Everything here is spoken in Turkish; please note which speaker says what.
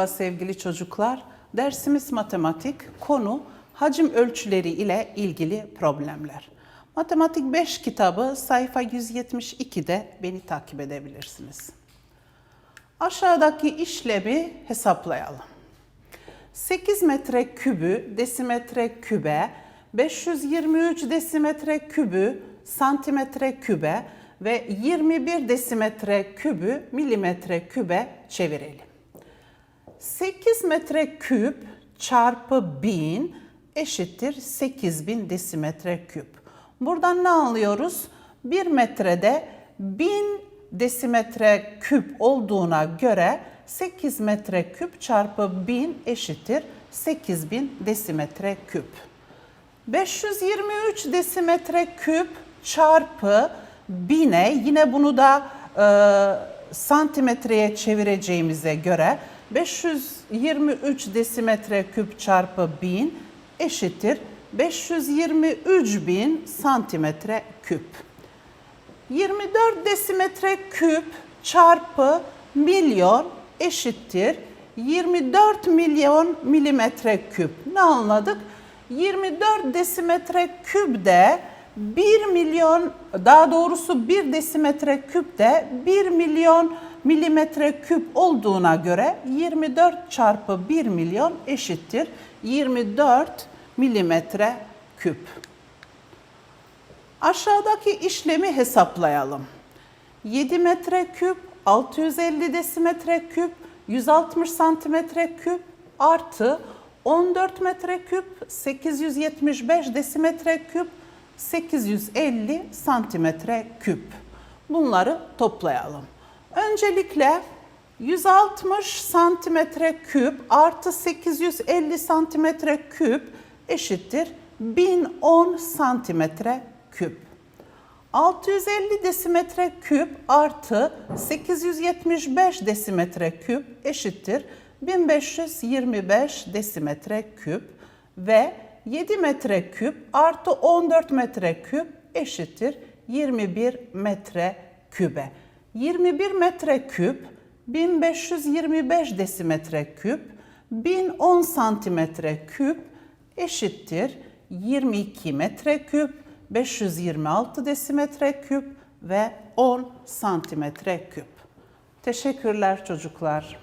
Speaker 1: Merhaba sevgili çocuklar. Dersimiz matematik. Konu hacim ölçüleri ile ilgili problemler. Matematik 5 kitabı sayfa 172'de beni takip edebilirsiniz. Aşağıdaki işlemi hesaplayalım. 8 metre kübü desimetre kübe, 523 desimetre kübü santimetre kübe ve 21 desimetre kübü milimetre kübe çevirelim. 8 metre küp çarpı 1000 eşittir 8000 desimetre küp. Buradan ne anlıyoruz? 1 metrede 1000 desimetre küp olduğuna göre 8 metre küp çarpı 1000 eşittir 8000 desimetre küp. 523 desimetre küp çarpı 1000'e yine bunu da e, santimetreye çevireceğimize göre 523 desimetre küp çarpı 1000 eşittir 523 bin santimetre küp. 24 desimetre küp çarpı milyon eşittir 24 milyon milimetre küp. Ne anladık? 24 desimetre küp de 1 milyon daha doğrusu 1 desimetre küp de 1 milyon milimetre küp olduğuna göre 24 çarpı 1 milyon eşittir 24 milimetre küp. Aşağıdaki işlemi hesaplayalım. 7 metre küp, 650 desimetre küp, 160 santimetre küp artı 14 metre küp, 875 desimetre küp, 850 santimetre küp. Bunları toplayalım. Öncelikle 160 santimetre küp artı 850 santimetre küp eşittir 1010 santimetre küp. 650 desimetre küp artı 875 desimetre küp eşittir 1525 desimetre küp ve 7 metre küp artı 14 metre küp eşittir 21 metre kübe. 21 metre küp 1525 desimetre küp 1010 santimetre küp eşittir 22 metre küp 526 desimetre küp ve 10 santimetre küp. Teşekkürler çocuklar.